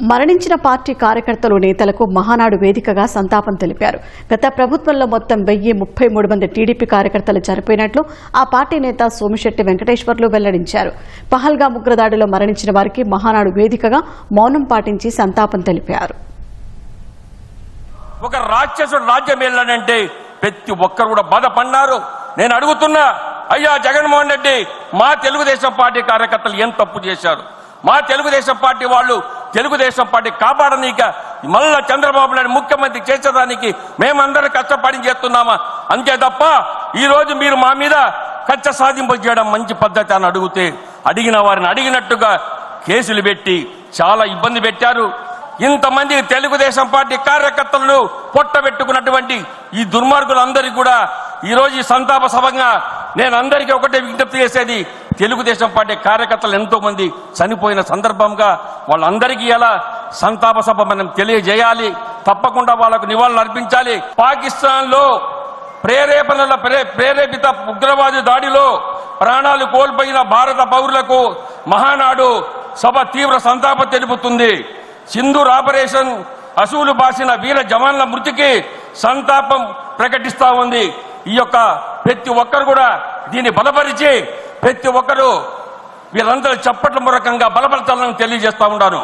మరణించిన పార్టీ కార్యకర్తలు నేతలకు మహానాడు వేదికగా సంతాపం తెలిపారు. గత ప్రభుత్వంలో మొత్తం వెయ్యి ముప్పై మూడు మంది టీడీపీ కార్యకర్తలు చనిపోయినట్లు ఆ పార్టీ నేత సోమిశెట్టి వెంకటేశ్వర్లు వెల్లడించారు. పహల్గా ఉగ్రదాడిలో మరణించిన వారికి మహానాడు వేదికగా మౌనం పాటించి సంతాపం తెలిపారు. ఒక రాక్షసుడు రాజ్యం వెళ్ళాడంటే ప్రతి ఒక్కరు కూడా బాధపడినారు. నేను అడుగుతున్నా అయ్యా జగన్మోహన్ రెడ్డి మా తెలుగుదేశం పార్టీ కార్యకర్తలు ఏం తప్పు చేశారు? మా తెలుగుదేశం పార్టీ వాళ్ళు తెలుగుదేశం పార్టీ కాపాడనీక మళ్ళా చంద్రబాబు నాయుడు ముఖ్యమంత్రి చేసేదానికి మేమందరం కష్టపడి చేస్తున్నామా? అంతే తప్ప ఈరోజు మీరు మా మీద కచ్చ సాధింపు చేయడం మంచి పద్ధతి అని అడిగితే అడిగిన వారిని అడిగినట్టుగా కేసులు పెట్టి చాలా ఇబ్బంది పెట్టారు. ఇంతమంది తెలుగుదేశం పార్టీ కార్యకర్తలను పొట్టబెట్టుకున్నటువంటి ఈ దుర్మార్గులందరికీ కూడా ఈ రోజు ఈ సంతాప సభంగా నేను అందరికీ ఒకటే విజ్ఞప్తి చేసేది తెలుగుదేశం పార్టీ కార్యకర్తలు ఎంతో మంది చనిపోయిన సందర్భంగా వాళ్ళందరికీ ఎలా సంతాప సభ మనం తెలియజేయాలి. తప్పకుండా వాళ్ళకు నివాళులు అర్పించాలి. పాకిస్తాన్లో ప్రేరేపణల ప్రేరేపిత ఉగ్రవాది దాడిలో ప్రాణాలు కోల్పోయిన భారత పౌరులకు మహానాడు సభ తీవ్ర సంతాపం తెలుపుతుంది. సింధూర్ ఆపరేషన్ అసూలు బాసిన వీర జవాన్ల మృతికి సంతాపం ప్రకటిస్తా ఉంది. ఈ యొక్క ప్రతి ఒక్కరు కూడా దీన్ని బలపరిచి ప్రతి ఒక్కరు వీళ్ళందరూ చప్పట్ల మూలకంగా బలపడతానని తెలియజేస్తా ఉన్నాను.